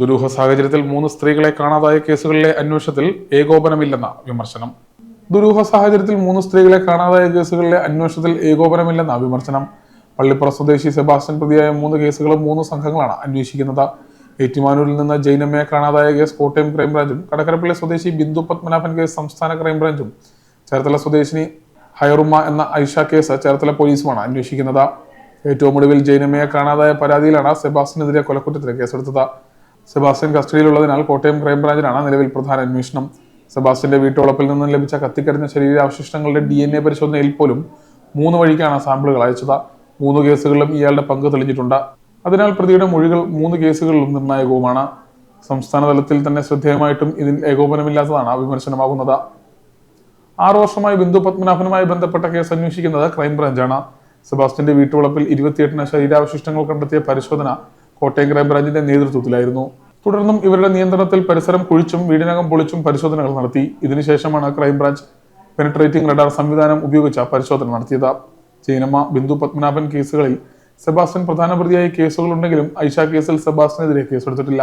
ദുരൂഹ സാഹചര്യത്തിൽ മൂന്ന് സ്ത്രീകളെ കാണാതായ കേസുകളിലെ അന്വേഷണത്തിൽ ഏകോപനമില്ലെന്ന വിമർശനം. ദുരൂഹ സാഹചര്യത്തിൽ മൂന്ന് സ്ത്രീകളെ കാണാതായ കേസുകളിലെ അന്വേഷണത്തിൽ ഏകോപനമില്ലെന്ന വിമർശനം. പള്ളിപ്പുറ സ്വദേശി സെബാസ്റ്റ്യൻ പ്രതിയായ മൂന്ന് കേസുകളും മൂന്ന് സംഘങ്ങളാണ് അന്വേഷിക്കുന്നത്. ഏറ്റുമാനൂരിൽ നിന്ന് ജൈനമ്മയെ കാണാതായ കേസ് കോട്ടയം ക്രൈംബ്രാഞ്ചും കടക്കരപ്പള്ളി സ്വദേശി ബിന്ദു പത്മനാഭൻ കേസ് സംസ്ഥാന ക്രൈംബ്രാഞ്ചും ചേർത്തല സ്വദേശിനി ഹയറുമ്മ എന്ന ഐഷ കേസ് ചേർത്തല പോലീസുമാണ് അന്വേഷിക്കുന്നത്. ഏറ്റവും ഒടുവിൽ ജൈനമ്മയെ കാണാതായ പരാതിയിലാണ് സെബാസ്റ്റിനെതിരെ കൊലക്കുറ്റത്തിന് കേസെടുത്തത്. സെബാസ്റ്റ്യൻ കസ്റ്റഡിയിലുള്ളതിനാൽ കോട്ടയം ക്രൈംബ്രാഞ്ചിനാണ് നിലവിൽ പ്രധാന അന്വേഷണം. സെബാസ്റ്റ്യന്റെ വീട്ടുവളപ്പിൽ നിന്നും ലഭിച്ച കത്തിക്കരിഞ്ഞ ശരീരാവശിഷ്ടങ്ങളുടെ ഡി എൻ എ പരിശോധനയിൽ പോലും മൂന്ന് വഴിക്കാണ് സാമ്പിളുകൾ അയച്ചത്. മൂന്ന് കേസുകളിലും ഇയാളുടെ പങ്ക് തെളിഞ്ഞിട്ടുണ്ട്. അതിനാൽ പ്രതിയുടെ മൊഴികൾ മൂന്ന് കേസുകളിലും നിർണായകവുമാണ്. സംസ്ഥാന തലത്തിൽ തന്നെ ശ്രദ്ധേയമായിട്ടും ഇതിൽ ഏകോപനമില്ലാത്തതാണ് വിമർശനമാകുന്നത്. ആറു വർഷമായി ബിന്ദു പത്മനാഭനുമായി ബന്ധപ്പെട്ട കേസ് അന്വേഷിക്കുന്നത് ക്രൈംബ്രാഞ്ചാണ്. സെബാസ്റ്റ്യന്റെ വീട്ടുവളപ്പിൽ ഇരുപത്തിയെട്ടിന് ശരീരാവശിഷ്ടങ്ങൾ കണ്ടെത്തിയ പരിശോധന കോട്ടയം ക്രൈംബ്രാഞ്ചിന്റെ നേതൃത്വത്തിലായിരുന്നു. തുടർന്നും ഇവരുടെ നിയന്ത്രണത്തിൽ പരിസരം കുഴിച്ചും വീടിനകം പൊളിച്ചും പരിശോധനകൾ നടത്തി. ഇതിനുശേഷമാണ് ക്രൈംബ്രാഞ്ച് പെനട്രേറ്റിംഗ് റഡാർ സംവിധാനം ഉപയോഗിച്ച പരിശോധന നടത്തിയത്. ചീനമ്മ ബിന്ദു പത്മനാഭൻ കേസുകളിൽ സെബാസ്റ്റ്യൻ പ്രധാന പ്രതിയായി കേസുകളുണ്ടെങ്കിലും ഐഷ കേസിൽ സെബാസ്റ്റ്യനെതിരെ കേസെടുത്തിട്ടില്ല.